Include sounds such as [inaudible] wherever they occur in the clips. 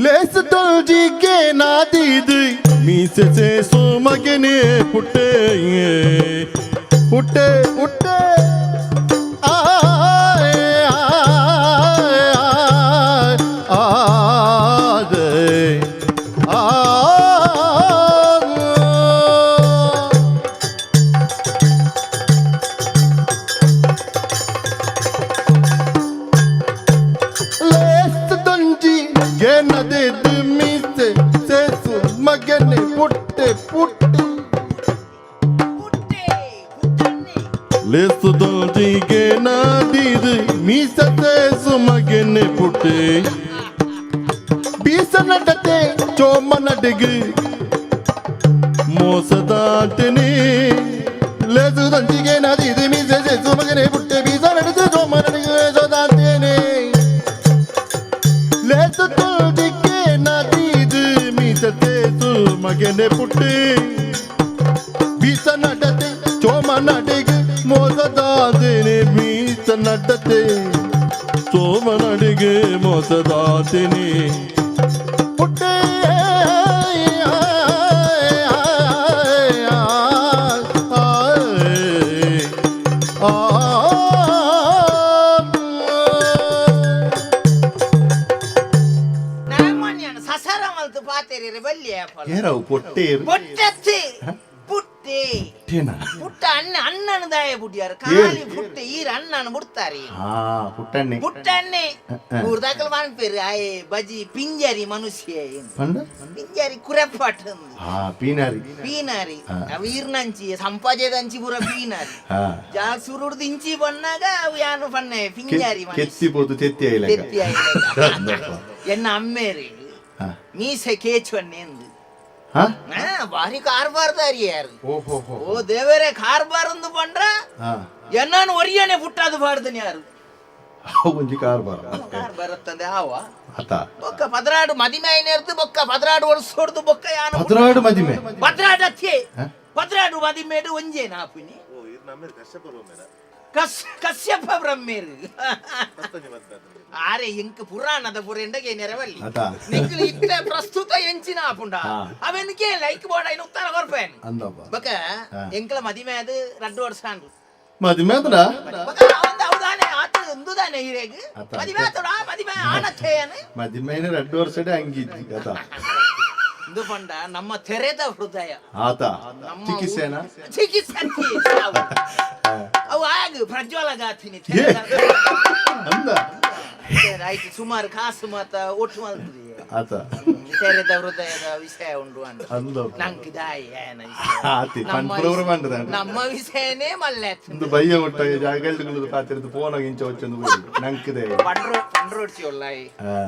লেসদলজিকে না দিদি মিশেছে সোমাকে নে ফুটে উঠে উঠে আ ಮೀಸ ಸೇಸು ಮಗನೇ ಪುಟ್ಟೆ ಬೀಸ ನಡತೆ ಚೋಮ ನಡಿಗೆ ಮೋಸದಾಟನೆ ಲೇಸು ತೊಂಜಿಗೆ ನಾದಿದು ಮೀಸೆ ಸೇಸು ಮಗನೇ ಪುಟ್ಟೆ ಬೀಸ ನಡೆದು ಚೋಮ ನಡಿಗೆ ಮೋಸದಾಟನೆ ಲೇಸು ತೊಂಜಿಗೆ ನಾದಿದು ಮೀಸ ಸೇಸು ಮಗನೇ ಪುಟ್ಟೆ ಬೀಸ ನಡತೆ ಚೋಮ ನಡಿಗೆ ಮೋಸದಾತೇನೆ ಬೀಸ ನಡತೆ ಚೋಮ ನಡಿಗೆ ಮೋಸದಾತೇನೆ ಪುಟ್ಟೆ ನಮ್ಮನ್ಯನ ಸಸರ ಮಲ್ತು ಪಾತೆರಿ ಬಲ್ಲಿ ಏರವು ಪೊಟ್ಟೆ ಪೊಟ್ಟತ್ತಿ ಪುಟ್ಟೆ ಪುಟ್ಟೆನಾ ಪುಟ್ಟ ಅಣ್ಣ ಅಣ್ಣನ ಬಿಡ್ತಾರೆ ಪುಟ್ಟಣ್ಣಿ ಪುಟ್ಟಣ್ಣಿ ಮೂರ್ದಾಕಲ್ವಾನ್ ಪೇರು ಆಯೆ ಬಜಿ ಪಿಂಜರಿ ಮನುಷ್ಯ ಪಿಂಜರಿ ಕುರೆಪಾಟ ಪೀನಾರಿ ಪೀನಾರಿ ಅವು ಈರ್ನಂಚಿ ಸಂಪಾಜೆದಂಚಿ ಪೂರ ಪೀನಾರಿ ಜಾ ಸುರುಡ್ ದಿಂಚಿ ಬಣ್ಣಾಗ ಅವು ಯಾರು ಬಣ್ಣ ಪಿಂಜರಿ ಕೆತ್ತಿ ಪೋದು ತೆತ್ತಿ ಆಯ್ಲ ಎನ್ನ ಅಮ್ಮೇರಿ ಮೀಸೆ ಕೇಚು ಅಣ್ಣೆ ಹಾ? ಕಾರ್ ಬಾರಿ ಕಾರ್ಬಾರ್ದಾರಿ ಯಾರು? ಓಹೋ ಓ ದೇವರೇ ಕಾರ್ಬಾರಂದು ಬಂದ್ರ ಹಾ. ಎನ್ನಾನು ಒರಿಯನೆ ಪುಟ್ಟಾದು ಬಾರ್ದನ್ ಯಾರು? ಒಂಜಿ ಕಾರ್ ಬಾರ್ ಕಾರ್ ಬರುತ್ತದೆ ಆವ ಆತ ಬೊಕ್ಕ ಪದ್ರಾಡು ಮದಿಮೆ ಐನೇರ್ದು ಬೊಕ್ಕ ಪದ್ರಾಡು ಒಳಸೋಡ್ದು ಬೊಕ್ಕ ಯಾನ ಪದ್ರಾಡು ಮದಿಮೆ. ಪದ್ರಾಡು ಅತ್ತೆ? ಪದ್ರಾಡು ಕಷ್ಟ ಒಂಜೇ ನಾಪುನಿ ಕಸ್ ಕಶ್ಯಪ ಬ್ರಹ್ಮೇರು ಆರೆ ಇಂಕ್ ಪುರಾಣದ ಪುರೆಂಡಗೆ ನೆರವಲ್ಲಿ. ಆತ ನಿಕ್ಲು ಇತ್ತ ಪ್ರಸ್ತುತ ಎಂಚಿನ ಆಪುಂಡ ಹಾ. ಅವನಿಗೆ ಲೈಕ್ ಬೋರ್ಡ್ ಐನು ಉತ್ತರ ಕೊರ್ಪೇನ್. ಅಂದಪ್ಪ ಬೊಕ್ಕ ಹಾ. ಎಂಕ್ಲ ಮದಿಮೆ ಅದು ರಡ್ಡು ವರ್ಷಾಂಡು ಮದಿಮೆ ಅದ್ರ ಬೊಕ್ಕ ಅವಂದ ಅವದಾನೆ ಆತ ಉಂದುದಾನೆ ಹಿರೇಗ್. ಆತ. ಮದಿಮೆ ಆತಡ ಮದಿಮೆ ಆನಥೇಯನ್. ಮದಿಮೆನ ಎರಡು ವರ್ಷಡೆ ಹಂಗಿದ್ದಿ ಆತ. ಇದು ಪಂಡ ನಮ್ಮ ತೆರೆದ ಹೃದಯ. ಆತ. ನಮ್ಮ ಚಿಕಿತ್ಸೆನ? ಚಿಕಿತ್ಸೆ. ಅವು ಆಗು ಪ್ರಜ್ವಲಗಾತೀನಿ ಅಂದ. ಆಯ್ತು ಸುಮಾರು ಕಾಸು ಮಾತ ಒಟ್ಟು ಮಾಡ್ತೀರಿ ಆತ. ವಿಷಯ ಉಂಡು ಅಂತ ನಂಗೆ ದಾಯಿ ಏನ ಆತಿ ನಮ್ಮ ವಿಷಯನೇ ಮಲ್ಲೆ ಒಂದು ಬಯ್ಯ ಒಟ್ಟ ಜಾಗಲ್ಗಳು ಕಾತಿರದು ಫೋನ್ ಇಂಚ ವಚ್ಚೊಂದು ನಂಗೆ ದಾಯಿ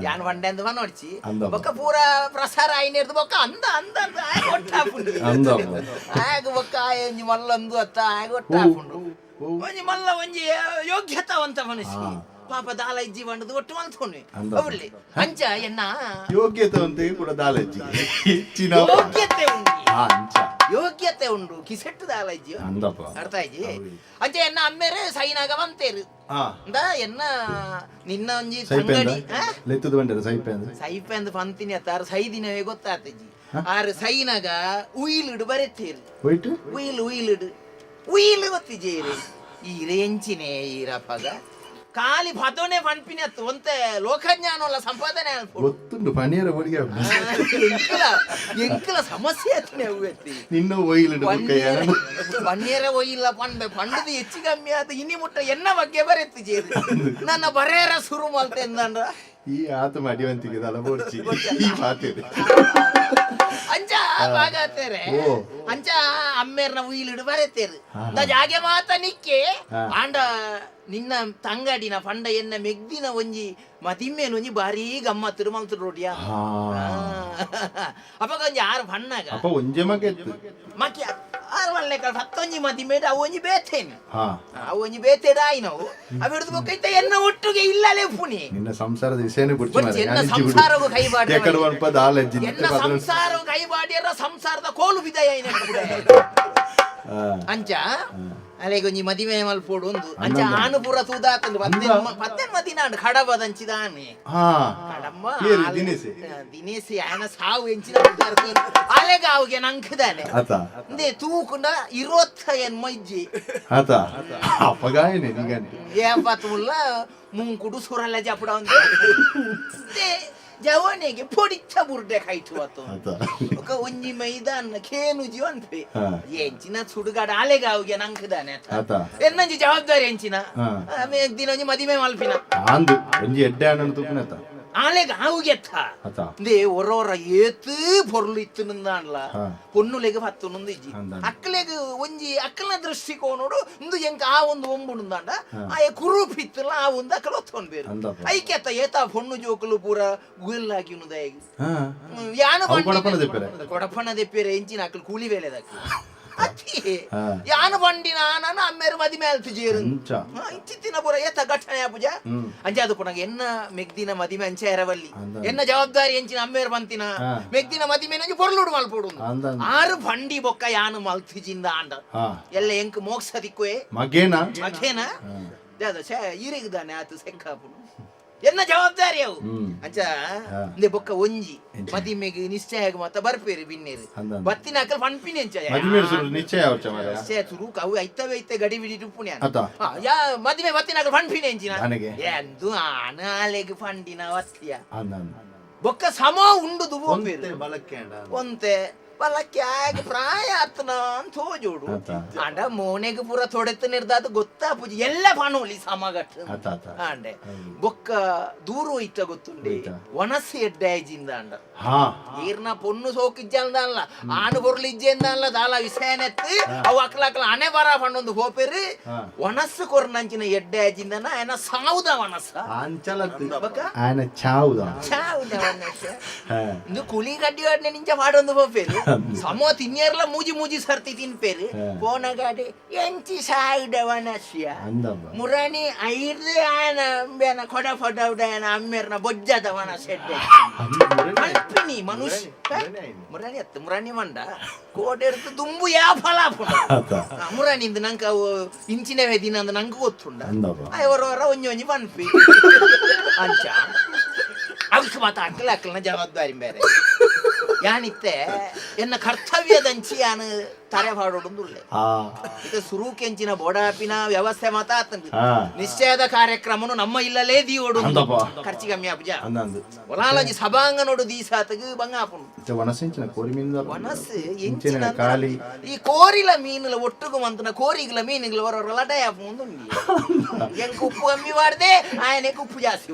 ಯಾನ್ ವಂಡೆ ಅಂದ ವನ್ ಬೊಕ್ಕ ಪೂರ ಪ್ರಸಾರ ಐನೇರ್ದು ಬೊಕ್ಕ ಅಂದ ಅಂದ ಅಂದ. ಅಂದ ಆಗ ಬೊಕ್ಕ ಆಯ ಮಲ್ಲೊಂದು ಅತ್ತ ಆಗ ಒಂಜಿ ಮಲ್ಲ ಒಂಜಿ ಯೋಗ್ಯತಾವಂತ ಮನುಷ್ಯ. ಪಾಪ ದಾಲಜ್ಜಿ ಬಂಡದು ಒಟ್ಟು ಮಲ್ತೊಂಡು ಅಂದ. ಅವಲ್ಲಿ ಅಂಚ ಎನ್ನ? ಯೋಗ್ಯತೆ ಅಂತ ಕೂಡ ದಾಲಜ್ಜಿ ಹೆಚ್ಚಿನ ಯೋಗ್ಯತೆ ಅಂಚ. ಯೋಗ್ಯತೆ ಉಂಡು ಕಿಸೆಟ್ಟು ದಾಲಜ್ಜಿ ಅರ್ಥ ಹೌದು. ಅಂಚ ಎನ್ನ ಅಮ್ಮೇರೆ ಸೈನಾಗ ಬಂತೇರು ಎನ್ನ ನಿನ್ನ ಒಂಜಿ ತಂಗಡಿ? ಲೆತ್ತದ ಬಂಡರ ಸೈಪೆ ಅಂದ್ರೆ ಸೈಪೆ ಅಂದ್ ಪಂತಿನಿ ಅತ್ತಾರು ಸೈ ದಿನವೇ ಗೊತ್ತಾತಜ್ಜಿ. ಆರು ಸೈನಾಗ ಉಯಿಲಿಡು ಬರೆತ್ತೇರು. ಹೋಯ್ತು? ಉಯಿಲ್ ಉಯಿಲಿಡು. ಉಯಿಲ್ ಗೊತ್ತಿಜೇರಿ ಈ ರೇಂಚಿನೇ ಈರಪ್ಪಗ ಖಾಲಿ ಪದೋನೆ ಪಂಪಿನಿ ಅತ್ತು ಒಂತೆ ಲೋಕಜ್ಞಾನವಲ್ಲ ಸಂಪಾದನೆ ಅನ್ಕೊಂಡು ಗೊತ್ತುಂಡು ಪಣಿಯರ ಹುಡುಗಿ ಎಂಕಲ ಎಂಕಲ ಸಮಸ್ಯೆ ಆತನೆ ಅವ್ವೆತ್ತಿ ನಿನ್ನ ಒಯ್ಲು ಕೈಯ ಬನ್ನೇರ ಒಯ್ಯಿಲ್ಲ ಪಂಡ ಪಂಡದ ಹೆಚ್ಚು ಕಮ್ಮಿ ಆತ ಇನ್ನಿ ಮುಟ್ಟ ಎನ್ನ ಬಗ್ಗೆ ಬರೆತ್ತಿ ಜೇರಿ ನನ್ನ ಬರೇರ ಶುರು ಮಲ್ತೆ ಎಂದಂಡ್ರ ಈ ಆತ ಮಡಿವಂತಿಗೆ ದಲ ಬೋಡ್ಚಿ ಈ ಪಾತಿದೆ ಅಂಚ ಬಾಗಾತೇರೆ ಓ. ಅಂಚ ಅಮ್ಮೇರ್ನ ಉಯಿಲಿಡು ಬರೆತೇರು ಹಾ. ದ ಜಾಗೆ ಮಾತ ನಿಕ್ಕೆ ಹಾ. ಆಂಡ ನಿನ್ನ ತಂಗಡಿನ ಪಂಡ ಎನ್ನ ಮೆಗ್ದಿನ ಒಂಜಿ ಮತಿಮ್ಮೇನು ಒಂಜಿ ಬಾರಿ ಗಮ್ಮತ್ತು ಮಲ್ತು ರೋಡಿಯ ಹಾ ಅಪ್ಪ ಒಂಜಿ ಆರು ಪಣ್ಣಗ ಅಪ್ಪ ಒಂಜೆ ಮಗ ಎತ್ತು ಮಕ್ಕಿ ಮಲ್ಲೆ ಕಲ್ ಹತ್ತೊಂಜಿ ಮತಿ ಮೇಡ ಒಂಜಿ ಬೇತೇನು ಬೇತೆ ಬೇತೇಡ ಆಯ್ನವು ಅವು ಬೊಕ್ಕೈತ ಎನ್ನ ಒಟ್ಟುಗೆ ಇಲ್ಲಲೇ ಪುನಿ ನಿನ್ನ ಸಂಸಾರದ ವಿಷಯನೇ ಬೊಚ್ಚಿ ಎನ್ನ ಸಂಸಾರವು ಕೈ ದಾಲಜ್ಜಿ ಎನ್ನ ಸಂಸಾರವು ಕೈಬಾಡಿಯರ ಸಂಸಾರದ ಕೋಲು ಬಿದಯ [laughs] ಅಂಚ? ಅಲೆಗೆ ಒಂಜಿ ಮದಿಮೆ ಮಲ್ಪೋಡು ಒಂದು. ಅಂಚ ಆನು ಪೂರ ಸೂದಾಕೊಂದು ಪತ್ತೆ ಪತ್ತೆ ಮದಿನ ಆಂಡು ಕಡಬ ದಂಚಿದಾನೆ ಕಡಮ್ಮ ಆನ ಸಾವು ಎಂಚಿನ ಅಲೆಗ ಅವಿಗೆ ನಂಕದಾನೆ. ಇಂದೆ ತೂಕುಂಡ ಇರೋತ್ತ ಏನ್ ಮಜ್ಜಿ. ಏಪತ್ ಮುಲ್ಲ ಮುಂಕುಡು ಸುರಲ್ಲ ಜಪಡ ಒಂದು. ಜವನಿಗೆ ಪೊಡಿಚ್ಚ ಬುರ್ಡೆ ಕಾಯ್ತು ಆತು. ಬೊಕ ಒಂಜಿ ಮೈದಾನ ಕೇನು ಜೀವನ್ಪೆ. ಎಂಚಿನ ಸುಡುಗಾಡ ಆಲೆಗಾವ್ಗೆ ನಂಕದಾನೆ ಎನ್ನಂಜಿ ಜವಾಬ್ದಾರಿ ಎಂಚಿನ. ದಿನ ಒಂಜಿ ಮದಿಮೆ ಮಲ್ಪಿನ. ಒಂಜಿ ಎಡ್ಡೆ ಅಣ್ಣನ ತೂಕನೆ ആളെ ആവുകയെത്താ ഒരോറ ഏത്ത് പൊരുളിത്തുന്നാണല്ല പൊന്നുലേക്ക് പത്തൊന്നും തിജി അക്കലേക്ക് ಒಂಜಿ ಅಕ್ಕಲ ದೃಷ್ಟಿಕೋನೋಡು ಇಂದು ಎಂಕ ಆ ಒಂದು ಒಂಬುಂದಾಂಡ ಆ ಕುರುಪಿತ್ತಲ್ಲ ಆ ಒಂದು ಅಕ್ಕಲ ಒತ್ತೊಂಡ್ಬೇರು ಐಕ್ಯತ ಏತ ಹೊಣ್ಣು ಜೋಕಲು ಪೂರ ಗುಲ್ಲಾಗಿ ಯಾನು ಕೊಡಪಣ ದೆಪ್ಪೇರೆ. ಎಂಚಿನ ಅಕ್ಕಲು ಕೂಲಿ ವೇಲೆದಾಕ ಅತಿ. ಯಾನು ಬಂಡಿ ನಾನು ಅಮ್ಮೇರು ಮೇಲೆ ಜೇರು ಇತ್ತಿತ್ತಿನ ಪುರ ಏತ ಘಟನೆಯ ಪೂಜ. ಅಂಚೆ ಅದು ಪುನಗ ಎನ್ನ ಮೆಗ್ದಿನ ಮದಿಮೆ ಅಂಚೆ ಎರವಲ್ಲಿ. ಎನ್ನ ಜವಾಬ್ದಾರಿ ಎಂಚಿನ ಅಮ್ಮೇರು ಬಂತಿನ. ಮೆಗ್ದಿನ ಮದಿ ನಂಜಿ ಪೊರ್ಲುಡು ಮಲ್ಪೋಡು ಆರು ಬಂಡಿ ಬೊಕ್ಕ ಯಾನು ಮಲ್ತಿಜಿಂದ ಆಂಡ. ಎಲ್ಲ ಎಂಕ್ ಮೋಕ್ಷ ದಿಕ್ಕುವೆ ಮಗೇನ? ಮಗೇನ? ಇರಿಗಿದಾನೆ ಆತು ಸೆಕ್ಕಾಪುಡು ಎನ್ನ ಜವಾಬ್ದಾರಿ ಅವು. ಅಂಚ. ಇಂದೆ ಬೊಕ್ಕ ಒಂಜಿ? ಮದಿಮೆಗೆ ನಿಶ್ಚಯ ಮತ್ತ ಬರ್ಪೇರಿ ಬಿನ್ನೇರು. ಬತ್ತಿನ ಅಕ್ಕಲ್ ಪನ್ಪಿನಿ ಎಂಚ ನಿಶ್ಚಯ ನಿಶ್ಚಯ ತುರು ಅವು ಐತವೆ ಐತೆ ಗಡಿ ಬಿಡಿ ಆ, ಯಾ ಮದಿಮೆ ಬತ್ತಿನ ಫಂಡ್ಪಿನ ಎಂಚಿನ ನನಗೆ? ಎಂದು ಆನಾಲೆಗ್ ಫಂಡಿನ ವತ್ತಿಯ ಅಂದ ಬೊಕ್ಕ ಸಮ ಉಂಡುದು ದುಬು ಒಂತೆ ಬಲಕ್ಕೆ ಆಗ ಪ್ರಾಯ ಆತನ ಅಂತ ಹೋಜೋಡು ಅಂಡ ಮೋನೆಗೆ ಪೂರ ತೊಡೆತ ನಿರ್ದಾದ ಗೊತ್ತಾ ಪೂಜಿ. ಎಲ್ಲ ಪಣೋಲಿ ಸಮಗಟ್. ಅಂಡೆ. ಬೊಕ್ಕ ದೂರ ಹೋಯ್ತ ಗೊತ್ತುಂಡಿ. ಒಣಸಿ ಎಡ್ಡಾಯ್ಜಿಂದ ಅಂಡ. ಹಾ. ಈರ್ನ ಪೊನ್ನು ಆಣು ಬರ್ಲಿಜ್ಜೆಂದ ಅಲ್ಲ ದಾಲ ವಿಷಯನೆತ್ತಿ ಅವು ಅಕ್ಲ ಅಕ್ಲ ಹಣೆ ಬರ ಪಣ್ಣೊಂದು ಹೋಪೇರಿ. ಒಣಸ್ಸು ಕೊರ್ನಂಚಿನ ಎಡ್ಡೆ ಆಜಿಂದನ ಆಯನ ಸಾವುದ ಒಣಸ ಆಯನ ಚಾವುದ. ಚಾವುದ ಒಣಸ ಕುಲಿ ಗಡ್ಡಿ ಗಡ್ಡೆ ನಿಂಚ ಹೋಪೇರು. ಸಮೋ ತಿನ್ಯರ್ಲ ಮೂಜಿ ಮೂಜಿ ಸರ್ತಿ ತಿನ್ಪೇರು ಹಾ. ಪೋನ ಗಾಡಿ ಎಂಚಿ ಅಂದಪ್ಪ ಮುರಾಣಿ ಐರ್ದೆ ಆಯನ ಬೇನ ಕೊಡ ಫೊಡ ಆಯನ ಅಮ್ಮೇರ್ನ ಬೊಜ್ಜದ ಒಣಸ ಎಡ್ಡೆ ಮಲ್ಪಿನಿ ಮನುಷ್ಯ. ಮುರಾಣಿ ಅತ್ತ ಮುರಾಣಿ ಮಂಡ. ಕೋಟೆ ಇರ್ತು ದುಂಬು ಯಾ ಫಲ ಪುಂಡ ಆತ ಮುರಾಣಿ ಇಂದು ನಂಗೆ ಅವು ಇಂಚಿನವೇ ದಿನ ಅಂದ ನಂಗೆ ಗೊತ್ತುಂಡ. ಅಂದಪ್ಪ ಅವರವರ ಒಂಜಿ ಒಂಜಿ ಬನ್ಪಿ ಅಂಚ. ಅವಕ್ಕೆ ಮಾತ ಅಕ್ಕಲ ಅಕ್ಕಲನ ಜವಾಬ್ದಾರಿ ಬೇರೆ. ಯಾನು ತರೆ ಪಾಡೋಡುಂದುಳ್ಳೆ ಹಾ ಇದು ಸುರೂಕೆಂಚಿನ ಬೋಡಾಪಿನ ವ್ಯವಸ್ಥೆ ಮಾತ ಆತಂದು ಹಾ ನಿಶ್ಚಯದ ಕಾರ್ಯಕ್ರಮನು ನಮ್ಮ ಇಲ್ಲಲೇ ದೀವೋಡು. ಖರ್ಚಿ ಕಮ್ಮಿ ಅಂದಂದು ಒಲಾಲಜಿ ಸಭಾಂಗನೋಡು ದೀಸಾತಗ ಬಂಗಾಪುನು ವನಸಿಂಚಿನ ಕೋರಿ ಮೀನಿದ ಮನಸ್ಸು ಇಂಚಿನ ಎಂಚಿನ ಕಾಲಿ ಈ ಕೋರಿಲ ಮೀನುಲ ಒಟ್ಟುಗು ಮಂತನ ಕೋರಿಗಳ ಮೀನುಗಳ ಹೊರ ಲಡ ಯಾಪ ಮುಂದು ಎಂಕ ಉಪ್ಪು ಕಮ್ಮಿ ಮಾಡ್ದೆ ಆಯನಕ್ಕೆ ಉಪ್ಪು ಜಾಸ್ತಿ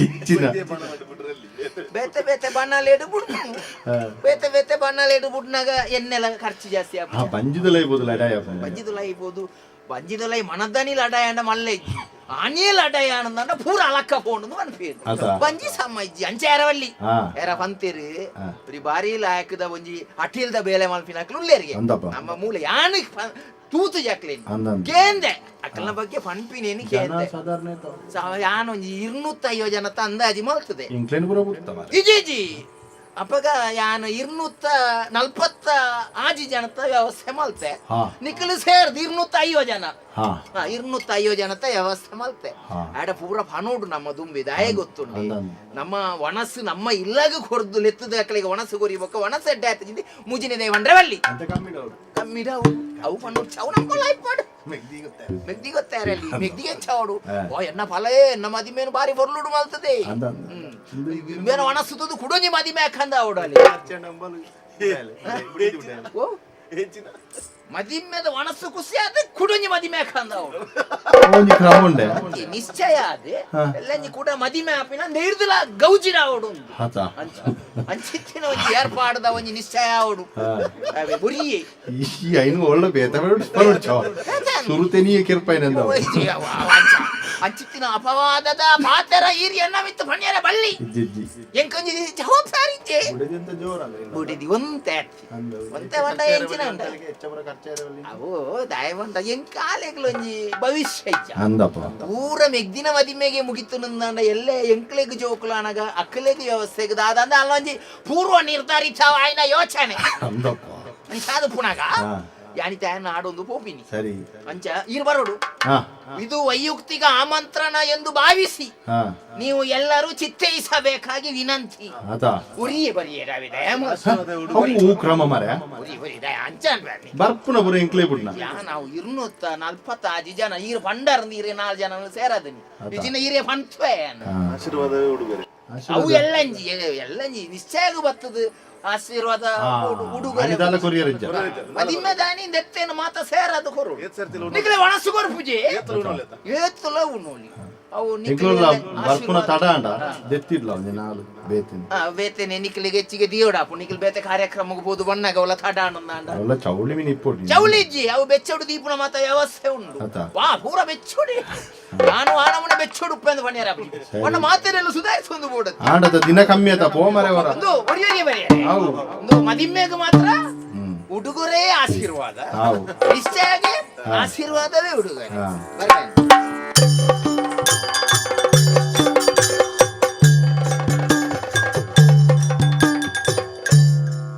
ಇಂಚಿನ ಬೇತೆ ಬೇತೆ ಬಣ್ಣಾಲೇಡು ಬಿಡ್ತು ಹಾ. ಬೇತೆ ಬೇತೆ ಬಣ್ಣಾಲೇಡು ಬಿಟ್ನಾಗ ಎಣ್ಣೆಲ್ಲ ಖರ್ಚು ಜಾಸ್ತಿ ಆ ಆಗ ಬಂಜಿದಲ ಇರ್ಬೋದು ಲಡಾಯಪ್ಪ ಬಂಜಿದುಲ ಇರ್ಬೋದು ಬಂಜಿದುಲ ಮನದನಿ ಲಡಾಯ ಮಲ್ಲೆ ಇಜ್ಜಿ ಆನೆ ಪೂರ ಅಲಕ್ಕ ಪೋಂಡು ಅನ್ಪೇರು. ಬಂಜಿ ಸಮ್ಮ ಇಜ್ಜಿ ಅಂಚೆ ಎರವಲ್ಲಿ ಎರ ಪಂತೇರು? ಬರಿ ಬರೀ ಲಾಯಕದ ಒಂಜಿ ಅಟಿಲ್ದ ಬೇಲೆ ಮಲ್ಪಿನಕ್ಲು ಉಳ್ಳೇರಿಗೆ. ನಮ್ಮ ಮೂಲ ಯಾನು ತೂತು ಜಕ್ಲೇನು ಕೇಂದೆ. ಅಕ್ಕಲ ಬಗ್ಗೆ ಪಂಪಿನೇನು ಕೇಂದೆ. ಸಾಧಾರಣ ಇರ್ತಾವ. ಸ- ಯಾನೊಂಜಿ ಇರ್ನೂತ್ತೈವ ಜನ ಅಂದಾಜಿ ಮಲ್ತದೆ. ಬಿಡ್ತಾವ ಇಜೀಜಿ ಅಪ್ಪಗ ಯಾನ ಇರ್ನೂತ್ತ ನಲ್ಪತ್ತ ಆಜಿ ಜನತ ವ್ಯವಸ್ಥೆ ಮಲ್ತೆ. ನಿಖಲು ಸೇರ್ದು ಇರ್ನೂತ್ತ ಐವ ಜನ. ಇರ್ನೂತ್ತ ಐವ ಜನತ ವ್ಯವಸ್ಥೆ ಮಲ್ತೆ. ಆಡ ಪೂರ ಪನೋಡು ನಮ್ಮ ದುಂಬಿದ. ಹೇ ಗೊತ್ತುಂಡಿ ನಮ್ಮ ಒಣಸು ನಮ್ಮ ಇಲ್ಲಾಗ ಕೊರ್ದು ಲೆತ್ತದ ಅಕ್ಕಳಿಗೆ ಒಣಸು ಕೊರಿಬೇಕ ಒಣಸು ಎಡ್ಡೆ ಆಯ್ತಜಿಂದಿ ಮುಜಿನ ದೇವಂಡ್ರೆ ಬಲ್ಲಿ. ಕಮ್ಮಿಡ ಅವು ಫನೋಡು ಚಾವು ನಮ್ಮ ಲೈಫ್ ಮಾಡು ಮೆಗ್ದಿ ಗೊತ್ತಾರಲ್ಲಿ ಮೆಗ್ದಿಗೆ ಚವಡು. ಓ ಎನ್ನ ಫಲ ಎನ್ನ ಮದಿಮೇನು ಬಾರಿ ಬರ್ಲುಡು ಮಲ್ತದೆ. ಮೇನು ಒಣಸುತ್ತದು ಕುಡೋನಿ ಮದಿಮೆ ಹಾಕಂದ ಅವಡಲ್ಲಿ ಓ ಮದಿಮೆದ ಒಣಸು ಖುಷಿ ಆದ ಕುಡೋನಿ ಮದಿಮೆ ಹಾಕಂದ ಅವಡು ಒಂಜಿ ಕ್ರಮ ಉಂಡೆ ಈ ನಿಶ್ಚಯ ಆದೆ ಹಾ. ಎಲ್ಲ ಕೂಡ ಮದಿಮೆ ಹಾಪಿನ ನಿರ್ದಲ ಗೌಜಿನ ಅವಡು ಆತ ಅಂಚ ಅಂಚಿತ್ತಿನ ಒಂಜಿ ಏರ್ಪಾಡದ ಒಂಜಿ ನಿಶ್ಚಯ ಅವಡು ಹಾ. ಅವೇ ಬುರಿಯೇ ಈ ಐನು ಒಳ್ಳೆ ಬೇತ ಸುರುತೆನಿಯ ಕಿರ್ಪೈನಂದ ಅಂಚಿತ್ತಿನ ಅಪವಾದದ ಪಾತ್ರ ಹಿರಿಯನ್ನ ಮಿತ್ತು ಪಣ್ಯರ ಬಳ್ಳಿ. ಎಂಕೊಂಜಿ ಜವಾಬ್ದಾರಿ ಇಜ್ಜೆ ಬುಡಿದಿ ಒಂತೆ ಒಂತೆ ಒಂದ ಎಂಚಿನ ಉಂಟ. ಅವು ದಯವಂತ. ಎಂಕ್ ಕಾಲೆಗ್ಲು ಒಂಜಿ ಭವಿಷ್ಯ ಇಜ್ಜ ಅಂದಪ್ಪ ಪೂರ ಮೆಗ್ದಿನ ಮದಿಮೆಗೆ ಮುಗಿತು ನಂದಂಡ ಎಲ್ಲೇ ಎಂಕ್ಲೆಗ್ ಜೋಕುಲು ಅನಗ ಅಕ್ಕಲೆಗ್ ವ್ಯವಸ್ಥೆಗ್ ದಾದಂದ ಅಲ್ಲೊಂಜಿ ಪೂರ್ವ ನಿರ್ಧಾರಿತ ಆಯ್ನ ಯೋಚನೆ. ಅಂದಪ್ಪ ಪುಣಗ? ಪುನಗ ಹಾ. ಯಾನಿತ ಆಡೊಂದು? ಪೋಪಿನಿ ಸರಿ. ಅಂಚ ಇರ್ ಬರೋಡು. ಹಾ. ಇದು ವೈಯಕ್ತಿಕ ಆಮಂತ್ರಣ ಎಂದು ಭಾವಿಸಿ ಹಾ. ನೀವು ಎಲ್ಲರೂ ಚಿತ್ತೈಸಬೇಕಾಗಿ ವಿನಂತಿ. ಆತ ಉರಿಯೇ ಬರಿಯೇ ರಾವಿದ ಕ್ರಮ ಮರ. ಬರ್ಪುನ ಬುರ ಇಂಕ್ಲೇ ಬಿಡ್ನ ಯಾ ನಾವು ಇರ್ನೂತ್ತ ನಲ್ಪತ್ತ ಆಜಿ ಜನ ಈರು ಪಂಡರ್ ಈರೆ ನಾಲ್ ಜನ ಸೇರದನಿ ಇಜಿನ ಈರೆ ಪಂಟ್ವೆ ಆಶೀರ್ವಾದ ಉಡುಗೊರೆ. ಅವು ಎಲ್ಲಂಜಿ ಎಲ್ಲಂಜಿ ನಿಶ್ಚಯ ಬರ್ತದ. ಆಶೀರ್ವಾದ ಉಡು- ಉಡುಗೊರೆ ಅನಿದಾಲ ಕೊರಿಯರ್ ಇಜ್ಜ. ಮದಿಮ್ಮೆ ದಾನಿ ದೆತ್ತೇನು ಮಾತ ಸೇರದು ಕೊರು. ನಿಖಲೆ ಒಣಸು ಕೊರು ಪೂಜೆ. ಏತ್ತುಲ ಉಣ್ಣೋಲಿ ಅವು ಇಂಕ್ಲೂಲ್ಲ ನಿಖಲೆ ಬರ್ಪುನ ತಡ ಅಂಡ. ದೆತ್ತಿಡ್ಲ ಒಂಜಿ ನಾಲು ಬೇತಿನ. ಹೆಚ್ಚಿಗೆ ಬೇತೆ ಕಾರ್ಯಕ್ರಮಕ್ಕೆ ಬೋದು ಬಣ್ಣಗ ಅವಲ ತಡ ಚೌಳಿ ಮೀನ್ ಇಪ್ಪೊಡಿ ಅವು ಬೆಚ್ಚೋಡು ದೀಪನ ಮಾತ ವ್ಯವಸ್ಥೆ ಉಂಡು. ವಾ ಪೂರ ಬೆಚ್ಚುಡಿ. ನಾನು ಬೆಚ್ಚುಡು ಉಪ್ಪೆಂದು ಒಣ್ಣ ಸುಧಾರಿಸೊಂದು ಆಂಡದ ದಿನ ಕಮ್ಮಿ ಆತ ಒಂದು ಒಂದು ಮದಿಮ್ಮೆಗೆ ಮಾತ್ರ ಉಡುಗೊರೆ ಆಶೀರ್ವಾದ. ನಿಶ್ಚಯ ಆಶೀರ್ವಾದವೇ ಉಡುಗೊರೆ. ಬರ್ತೇನೆ